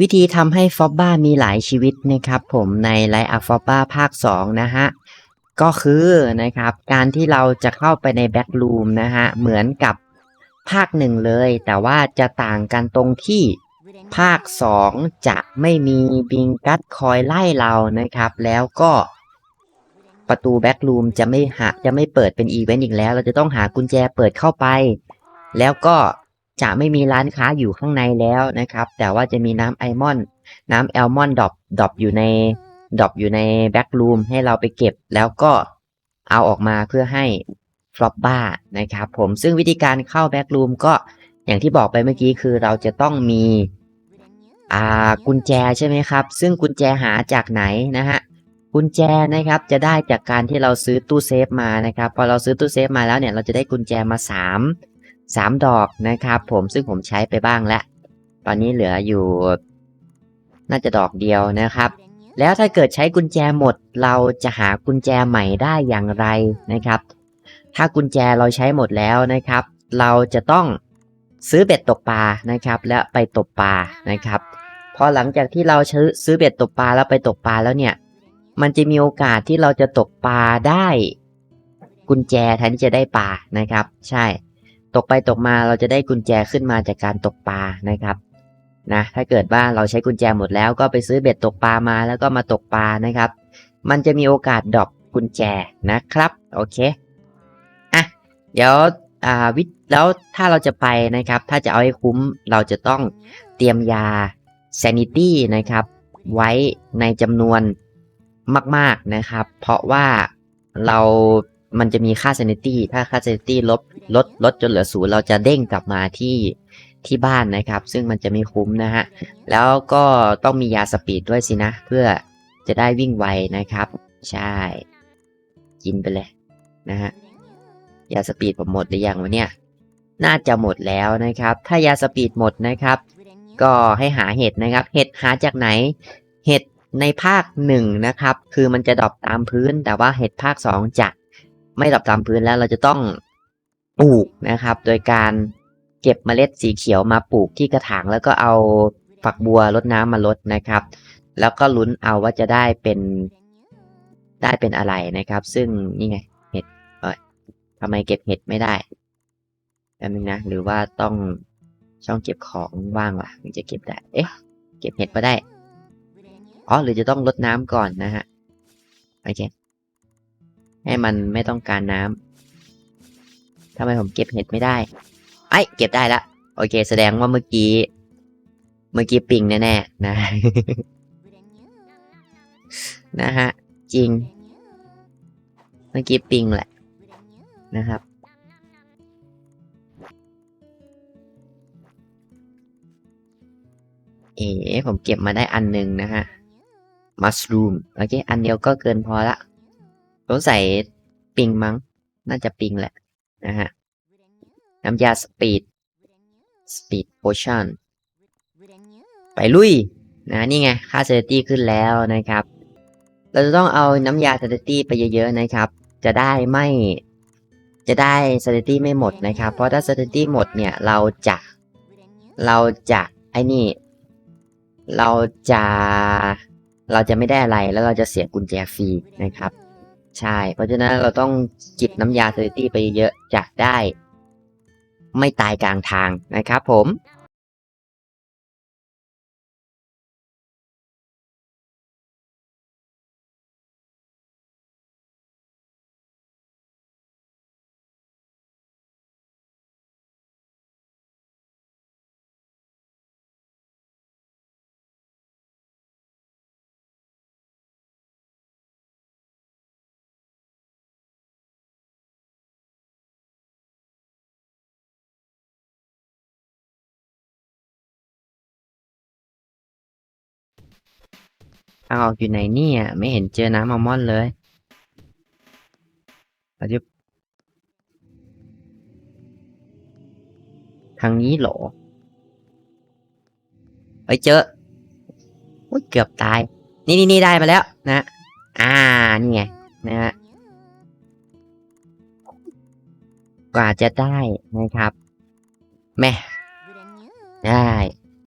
วิธีทำให้ฟอบบ้ามีหลายชีวิตนะครับ ผมในไลอาฟอบบ้าภาค 2 นะฮะ ก็คือนะครับ การที่เราจะเข้าไปในแบ็กลูมนะฮะ เหมือนกับภาคหนึ่งเลย แต่ว่าจะต่างกันตรงที่ภาค 2 จะไม่มีบิงกัดคอยไล่เรานะครับ แล้วก็ประตูแบ็กลูมจะไม่หาจะไม่เปิดเป็นอีเวนต์อีกแล้ว เราจะต้องหากุญแจเปิดเข้าไป แล้วก็ จะไม่มีร้านค้าอยู่ข้างในแล้วนะครับ แต่ว่าจะมีน้ำไอมอน น้ำแอลมอนดอปดอปอยู่ในดอปอยู่ในแบ็กรูมให้เราไปเก็บ แล้วก็เอาออกมาเพื่อให้ฟลอปบ้านะครับผมซึ่งวิธีการเข้าแบ็กรูมก็อย่างที่บอกไปเมื่อกี้คือเราจะต้องมีอ่ากุญแจใช่ไหมครับ ซึ่งกุญแจหาจากไหนนะฮะกุญแจนะครับจะได้จากการที่เราซื้อตู้เซฟมานะครับ พอเราซื้อตู้เซฟมาแล้วเนี่ยเราจะได้กุญแจมาสามสามดอกนะครับ ผมซึ่งผมใช้ไปบ้างแล้ว ตอนนี้เหลืออยู่ น่าจะดอกเดียวนะครับ แล้วถ้าเกิดใช้กุญแจหมด เราจะหากุญแจใหม่ได้อย่างไรนะครับ ถ้ากุญแจเราใช้หมดแล้วนะครับ เราจะต้องซื้อเบ็ดตกปลานะครับ แล้วไปตกปลานะครับพอหลังจากที่เราซื้อซื้อเบ็ดตกปลาแล้วไปตกปลาแล้วเนี่ย มันจะมีโอกาสที่เราจะตกปลาได้กุญแจแทนที่จะได้ปลานะครับ ใช่ ตกไปตกมาเราจะได้กุญแจขึ้นมาจากการตกปลานะครับนะถ้าเกิดว่าเราใช้กุญแจหมดแล้วก็ไปซื้อเบ็ดตกปลามาแล้วก็มาตกปลานะครับ มันจะมีโอกาสดรอปกุญแจนะครับโอเคอะเดี๋ยวอ่าวิแล้วถ้าเราจะไปนะครับ ถ้าจะเอาให้คุ้มเราจะต้องเตรียมยา sanity นะครับ ไว้ในจำนวนมาก ๆนะครับ เพราะว่าเรา มันจะมีค่า sanity ถ้าค่า sanity ลบลดลดจนเหลือศูนย์เราจะเด้งกลับมาที่ที่บ้านนะครับ ซึ่งมันจะไม่คุ้มนะฮะ แล้วก็ต้องมียาสปีดด้วยสินะ เพื่อจะได้วิ่งไวนะครับ ใช่ กินไปเลยนะฮะ ยาสปีดผมหมดหรือยังวะเนี่ย น่าจะหมดแล้วนะครับ ถ้ายาสปีดหมดนะครับ ก็ให้หาเห็ดนะครับ เห็ดหาจากไหน เห็ดในภาคหนึ่งนะครับ คือมันจะดรอปตามพื้น แต่ว่าเห็ดภาคสองจะ ไม่ดรอปตามพื้นแล้วเราจะต้องปลูกนะครับ โดยการเก็บเมล็ดสีเขียวมาปลูกที่กระถาง แล้วก็เอาฝักบัวรดน้ำมาลดนะครับ แล้วก็ลุ้นเอาว่าจะได้เป็นได้เป็นอะไรนะครับ ซึ่งนี่ไงเห็ดเอ้ยทำไมเก็บเห็ดไม่ได้แป๊บนึงนะหรือว่าต้องช่องเก็บของว่างวะถึงจะเก็บได้เอ๊ะ เก็บเห็ดมาได้อ๋อหรือจะต้องรดน้ำก่อนนะฮะโอเค ให้มันไม่ต้องการน้ำทำไมผมเก็บเห็ดไม่ได้ ไอ้เก็บได้ละ โอเค แสดงว่าเมื่อกี้ เมื่อกี้ปิงแน่ๆนะ นะฮะ จริง เมื่อกี้ปิงแหละ นะครับเอ๋ผมเก็บมาได้อันหนึ่งนะฮะ มัสรูม โอเค อันเดียวก็เกินพอละ สงสัยปิงมั้ง น่าจะปิงแหละ นะฮะ น้ำยาสปีด สปีดโพชั่น ไปลุย นะ นี่ไง ค่าเซนตี้ขึ้นแล้วนะครับ เราจะต้องเอาน้ำยาเซนตี้ไปเยอะๆนะครับ จะได้ไม่ จะได้เซนตี้ไม่หมดนะครับ เพราะถ้าเซนตี้หมดเนี่ย เราจะ เราจะ ไอ้นี่ เราจะ เราจะไม่ได้อะไร แล้วเราจะเสียกุญแจฟรีนะครับ ใช่ เพราะฉะนั้นเราต้องจิบน้ำยาเซอร์ตี้ไปเยอะๆจะได้ ไม่ตายกลางทางนะครับผม ทางออกอยู่ไหนเนี่ยไม่เห็นเจอน้ำอัลมอนด์เลยเราจะทางนี้หรอไปเจออุ้ยเกือบตาย นี่นี่นี่ได้มาแล้วนะ อ่า นี่ไงนะฮะกว่าจะได้นะครับ แม่ ได้